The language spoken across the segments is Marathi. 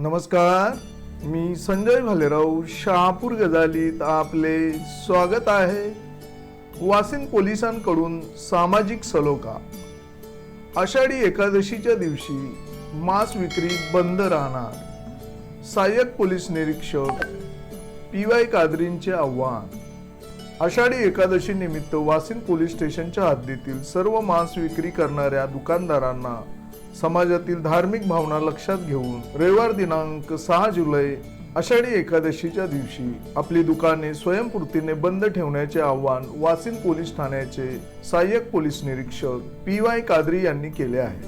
नमस्कार मी संजय भालेराव शहापूर गजालीत आपले स्वागत आहे. वासिन पोलिसांकडून सामाजिक सलोखा. आषाढी एकादशीच्या दिवशी मांस विक्री बंद राहणार. सहाय्यक पोलीस निरीक्षक पी वाय कादरींचे आव्हान. आषाढी एकादशी निमित्त वासिन पोलीस स्टेशनच्या हद्दीतील सर्व मांस विक्री करणाऱ्या दुकानदारांना समाजातील धार्मिक भावना लक्षात घेऊन रविवार दिनांक सहा जुलै आषाढी एकादशीच्या दिवशी आपली दुकाने स्वयंपूर्तीने बंद ठेवण्याचे आवाहन वासिन पोलीस ठाण्याचे सहाय्यक पोलीस निरीक्षक पी वाय कादरी यांनी केले आहे.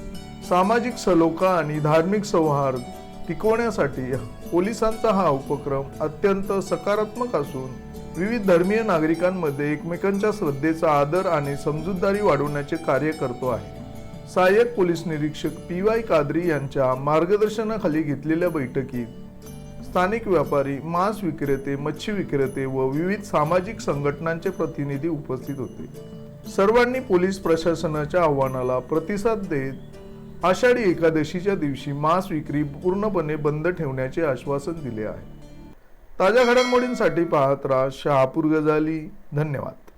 सामाजिक सलोखा आणि धार्मिक सौहार्द टिकवण्यासाठी पोलिसांचा हा उपक्रम अत्यंत सकारात्मक असून विविध धर्मीय नागरिकांमध्ये एकमेकांच्या श्रद्धेचा आदर आणि समजूतदारी वाढवण्याचे कार्य करतो आहे. सहाय्यक पोलीस निरीक्षक पी वाय कादरी यांच्या मार्गदर्शनाखाली घेतलेल्या बैठकीत स्थानिक व्यापारी मांस विक्रेते मच्छी विक्रेते व विविध सामाजिक संघटनांचे प्रतिनिधी उपस्थित होते. सर्वांनी पोलीस प्रशासनाच्या आव्हानाला प्रतिसाद देत आषाढी एकादशीच्या दिवशी मांस विक्री पूर्णपणे बंद ठेवण्याचे आश्वासन दिले आहे. ताज्या घडामोडींसाठी पाहत राहा शहापूर गजाली. धन्यवाद.